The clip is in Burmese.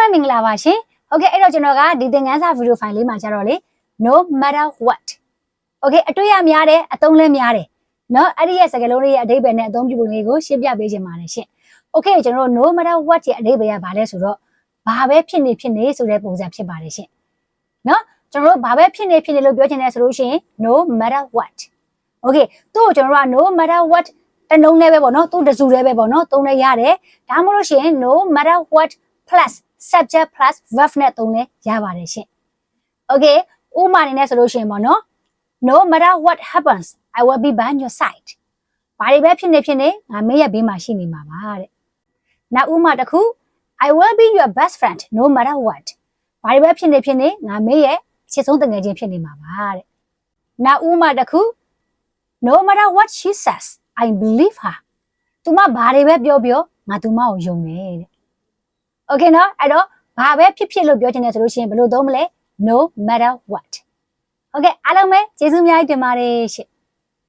ပဲမင်္ဂလာပါရှင်။ Okay အဲ့တော့ကျွန်တော်ကဒီသင်ခန်းစာ video file လေးမှာကျတော့လေ no matter what Okay အတွေ့အများတဲ့အသုံးလဲများတယ်။နော်အဲ့ဒီရဲ့စကားလုံးလေးရဲ့အဓိပ္ပာယ်နဲ့အသုံးပြုပုံလေးကိုရှင်းပြပေးခြင်းပါတယ်ရှင်။ Okay ကျွန်တော်တို့ no matter what ရဲ့အဓိပ္ပာယ်ကဘာလဲဆိုတော့ဘာပဲဖြစ်နေဖြစ်နေဆိုတဲ့ပုံစံဖြစ်ပါတယ်ရှင်။နော်ကျွန်တော်တို့ဘာပဲဖြစ်နေဖြစ်နေလို့ပြောချင်တယ်ဆိုလို့ရှိရင် no matter what okay သူ့ကိုကျွန်တော်တို့က no matter what တနှုံးနဲ့ပဲပေါ့နော်သူ့တစုတည်းပဲပေါ့နော်သုံးလဲရတယ်ဒါမှမဟုတ်ရှင် no matter what plus subject plus verb နဲ့သုံးလဲရပါတယ်ရှင် Okay ဥပမာအနေနဲ့ဆိုလို့ရှိရင်ပေါ့နော် no matter what happens i will be by your side ဘာတွေပဲဖြစ်နေဖြစ်နေငါမင်းရဲ့ဘေးမှာရှိနေမှာပါတဲ့နောက်ဥပမာတစ်ခု i will be your best friend no matter what ဘာတွေပဲဖြစ်နေဖြစ်နေငါမင်းရဲ့ချစ်ဆုံးတငယ်ချင်းဖြစ်နေမှာပါတဲ့နောက်ဥပမာတစ်ခု no matter what she says i believe her သူမဘာတွေပဲပြောပြောငါသူမကိုယုံတယ်တဲ့ Okay နော်အဲ့တော့ဘာပဲဖြစ်ဖြစ်လို့ပြောချင်တယ်ဆိုလို့ရှိရင်ဘယ်လိုသုံးမလဲ no matter what Okay အားလုံးပဲကျေးဇူးအများကြီးတင်ပါတယ်ရှင့်